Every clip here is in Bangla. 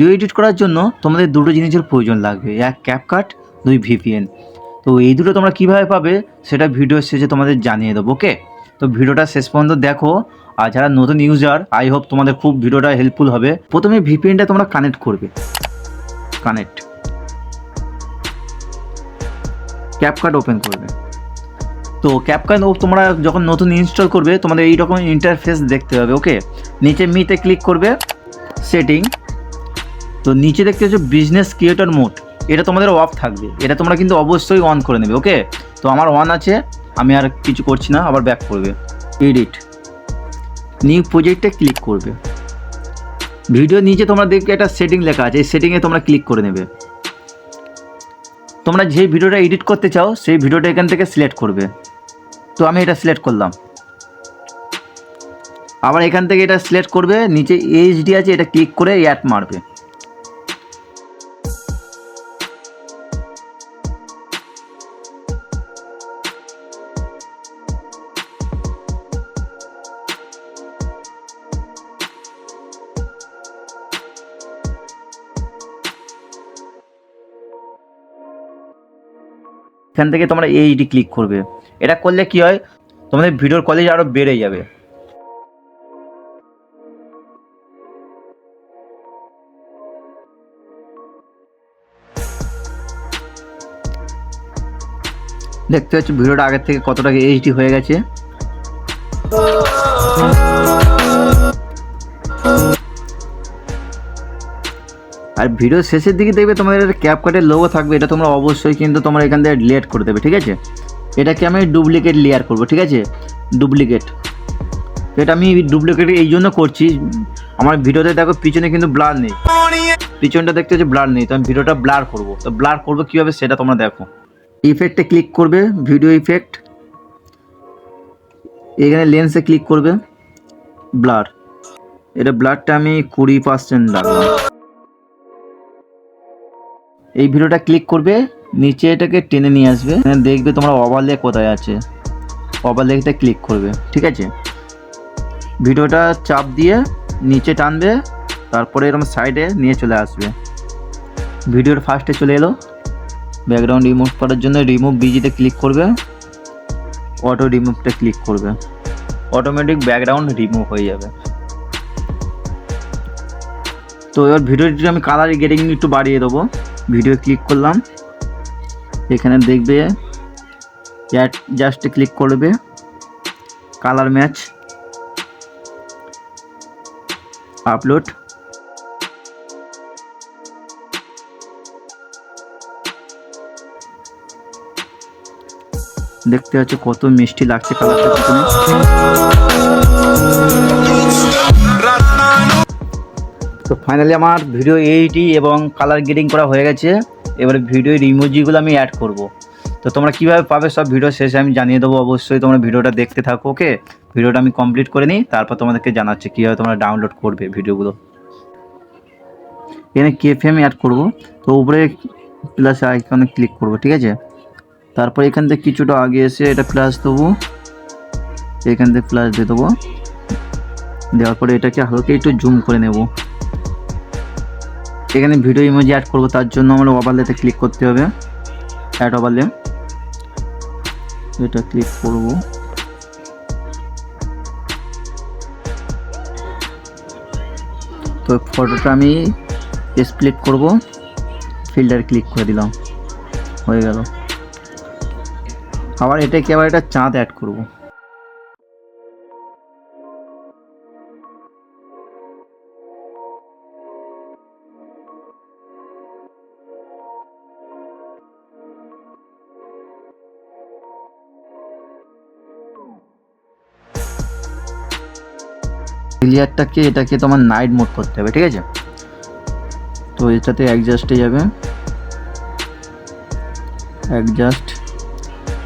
ভিডিও এডিট করার জন্য তোমাদের দুটো জিনিসের প্রয়োজন লাগবে। এক ক্যাপকাট দুই ভিপিএন তো এই দুটো তোমরা কীভাবে পাবে সেটা ভিডিও শেষে তোমাদের জানিয়ে দেবো ওকে তো ভিডিওটা শেষ পর্যন্ত দেখো। আর যারা নতুন ইউজার আই হোপ তোমাদের খুব ভিডিওটা হেল্পফুল হবে। প্রথমে ভিপিএনটা তোমরা কানেক্ট করবে। কানেক্ট ক্যাপকাট ওপেন করবে। তো ক্যাপকাট তোমরা যখন নতুন ইনস্টল করবে, তোমাদের এইরকম ইন্টারফেস দেখতে হবে ওকে নিচে মিতে ক্লিক করবে সেটিং তো নিচে দেখতে হচ্ছে বিজনেস ক্রিয়েটর মোড এটা তোমাদের অফ থাকবে। এটা তোমরা কিন্তু অবশ্যই অন করে নেবে ওকে তো আমার অন আছে, আমি আর কিছু করছি না, আবার ব্যাক করবে। এডিট নিউ প্রজেক্টে ক্লিক করবে। ভিডিও নিচে তোমরা দেখবে একটা সেটিং লেখা আছে, এই সেটিংয়ে তোমরা ক্লিক করে নেবে। তোমরা যে ভিডিওটা এডিট করতে চাও, সেই ভিডিওটা এখান থেকে সিলেক্ট করবে। তো আমি এটা সিলেক্ট করলাম। আবার এখান থেকে এটা সিলেক্ট করবে, নিচে এইচডি আছে, এটা ক্লিক করে অ্যাড মারবে। এখান থেকে তোমরা এইচডি ক্লিক করবে। এটা করলে কি হয়? তোমাদের ভিডিওর কোয়ালিটি আরও বেড়ে যাবে। দেখতে পাচ্ছি ভিডিওটা আগের থেকে কতটা এইচডি হয়ে গেছে। আর ভিডিও শেষের দিকে দেখবে তোমাদের ক্যাপ কাটের লোগো থাকবে, এটা তোমরা অবশ্যই কিন্তু তোমরা এখান থেকে ডিলেট করে দেবে, ঠিক আছে? এটাকে আমি ডুপ্লিকেট লেয়ার করব, ঠিক আছে? ডুপ্লিকেট এটা আমি ডুপ্লিকেট এই জন্য করছি, আমার ভিডিওতে দেখো পিছনে কিন্তু ব্লার নেই। পিছনটা দেখতে হচ্ছে ব্লার নেই, তো আমি ভিডিওটা ব্লার করব। তো ব্লার করব কীভাবে সেটা তোমরা দেখো। ইফেক্টে ক্লিক করবে ভিডিও ইফেক্ট এখানে লেন্সে ক্লিক করবে ব্লার এটা ব্লারটা আমি কুড়ি পার্সেন্ট রাখলাম এই ভিডিওটা ক্লিক করবে, নিচে এটাকে টেনে নিয়ে আসবে দেখবে তোমরা ওভারলে কোথায় আছে। ওভারলেতে ক্লিক করবে, ঠিক আছে? ভিডিওটা চাপ দিয়ে নিচে টানবে, তারপরে এরকম সাইডে নিয়ে চলে আসবে। ভিডিওর ফার্স্টে চলে এলো। ব্যাকগ্রাউন্ড রিমুভ করার জন্য রিমুভ বিজিতে ক্লিক করবে। অটো রিমুভটা ক্লিক করবে। অটোমেটিক ব্যাকগ্রাউন্ড রিমুভ হয়ে যাবে। তো এবার ভিডিওটি আমি কালার গেটিং একটু বাড়িয়ে দেবো ভিডিও ক্লিক করলাম। এখানে দেখবে অ্যাড জাস্ট ক্লিক করবে। কালার ম্যাচ আপলোড দেখতে হচ্ছে কত মিষ্টি লাগছে কালারটা তো ফাইনালি আমার ভিডিও এইটি এবং কালার গ্রেডিং করা হয়ে গেছে। এবারে ভিডিওর ইমোজিগুলো আমি অ্যাড করব। তো তোমরা কীভাবে পাবে সব ভিডিও শেষে আমি জানিয়ে দেবো অবশ্যই, তোমরা ভিডিওটা দেখতে থাকো ওকে ভিডিওটা আমি কমপ্লিট করে নিই, তারপর তোমাদেরকে জানাচ্ছি কীভাবে তোমরা ডাউনলোড করবে ভিডিওগুলো এখানে কেফে আমি অ্যাড করব। তো উপরে প্লাস আইকনে ক্লিক করব, ঠিক আছে? তারপর এখান থেকে কিছুটা আগে এসে এটা প্লাস দেবো। এখান থেকে প্লাস দিয়ে দেবো। দেওয়ার পরে এটাকে হালকা একটু জুম করে নেব। এখানে ভিডিও ইমোজি অ্যাড করব, তার জন্য আমরা ওভারলেতে ক্লিক করতে হবে। অ্যাড ওভারলে এটা ক্লিক করব। তো ফটোটা আমি স্প্লিট করব। ফিল্টার ক্লিক করে দিলাম। হয়ে গেল। আবার এটাকে আবার একটা চাঁদ অ্যাড করব। ক্লিয়ারটাকে এটাকে তোমার নাইট মোড করতে হবে, ঠিক আছে? তো এটাতে অ্যাডজাস্টে যাবে। অ্যাডজাস্ট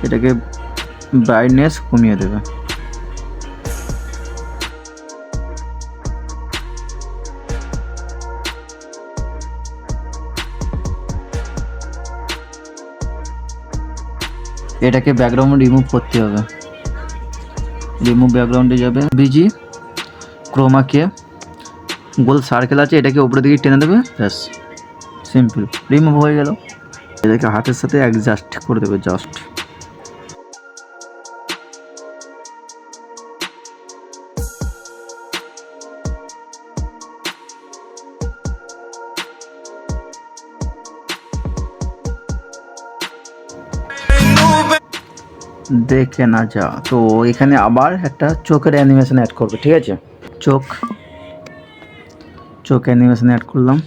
এটাকে ব্রাইটনেস কমিয়ে দেবে। এটাকে ব্যাকগ্রাউন্ড রিমুভ করতে হবে। রিমুভ ব্যাকগ্রাউন্ডে যাবে। বিজি ক্রোমাকে গোল সার্কেল আছে, এটাকে উপরে দিকে টেনে দেবে, ব্যাস সিম্পল রিমুভ হয়ে গেল। এটাকে হাতের সাথে অ্যাডজাস্ট করে দেবে জাস্ট দেখে না যা। তো এখানে আবার একটা চোখের অ্যানিমেশন অ্যাড করবে, ঠিক আছে? চোখ চোখ অ্যানিমেশন অ্যাড করলাম।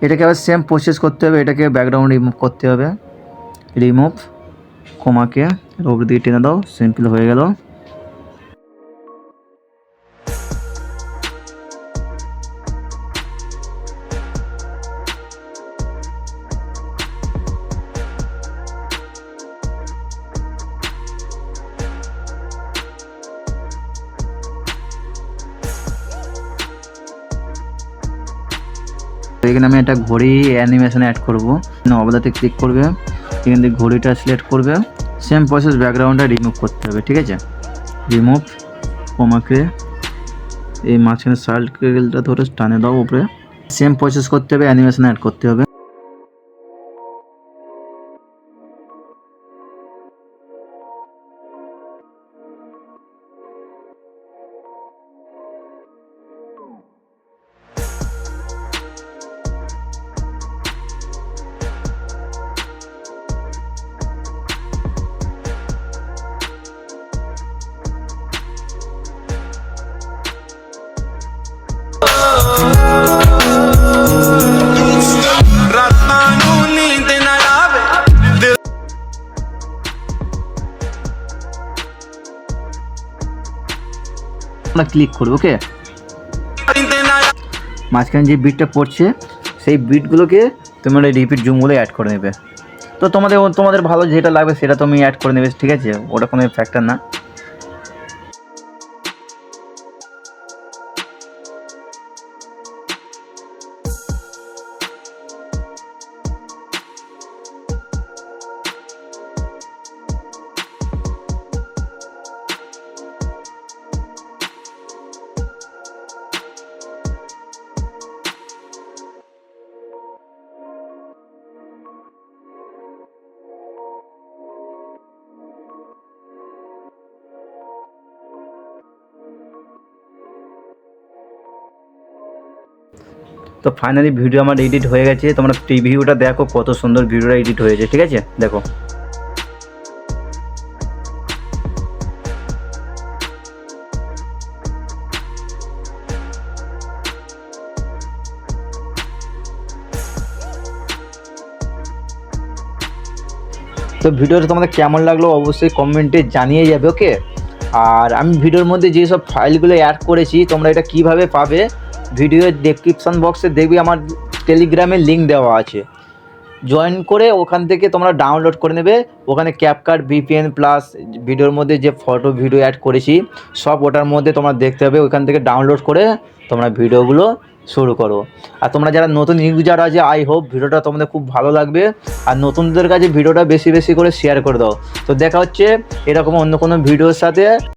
এটাকে আবার সেম প্রসেস করতে হবে, এটাকে ব্যাকগ্রাউন্ড রিমুভ করতে হবে। রিমুভ কমাকে রোগ দিয়ে টেনে দাও সিম্পল হয়ে গেল। এখানে আমি একটা ঘড়ি অ্যানিমেশন অ্যাড করব। অবদাতে ক্লিক করবে। এখান থেকে ঘড়িটা সিলেক্ট করবে। সেম প্রসেস ব্যাকগ্রাউন্ডটা রিমুভ করতে হবে, ঠিক আছে? রিমুভ ওমাকে এই মাঝখানে সাল্ট সার্কেলটা ধরে টানে দাও উপরে। সেম প্রসেস করতে হবে অ্যানিমেশন অ্যাড করতে হবে। আপনার ক্লিক করবে ওকে মাঝখানে যে বিটটা পড়ছে, সেই বিটগুলোকে ওই রিপিট জুমগুলো অ্যাড করে নেবে। তো তোমাদের তোমাদের ভালো যেটা লাগবে সেটা তুমি অ্যাড করে নেবে, ঠিক আছে? ওটা কোনো ফ্যাক্টর না। তো ফাইনালি ভিডিও আমার এডিট হয়ে গেছে, তোমরা প্রিভিউটা দেখো কত সুন্দর ভিডিওটা এডিট হয়েছে, ঠিক আছে? দেখো। তো ভিডিওটা তোমাদের কেমন লাগল অবশ্যই কমেন্টে জানিয়ে যাবে ওকে আর আমি ভিডিওর মধ্যে যেসব ফাইলগুলো অ্যাড করেছি, তোমরা এটা কীভাবে পাবে ভিডিওর ডেসক্রিপশন বক্সে দেখবি আমার টেলিগ্রামের লিঙ্ক দেওয়া আছে। জয়েন করে ওখান থেকে তোমরা ডাউনলোড করে নেবে। ওখানে ক্যাপকার্ট ভিপিএন প্লাস ভিডিওর মধ্যে যে ফটো ভিডিও অ্যাড করেছি, সব ওটার মধ্যে তোমরা দেখতে হবে ওখান থেকে ডাউনলোড করে তোমরা ভিডিওগুলো শুরু করো। আর তোমরা যারা নতুন ইউজার আছে আই হোপ ভিডিওটা তোমাদের খুব ভালো লাগবে। আর নতুনদের কাছে ভিডিওটা বেশি বেশি করে শেয়ার করে দাও। তো দেখা হচ্ছে এরকম অন্য কোনো ভিডিওর সাথে।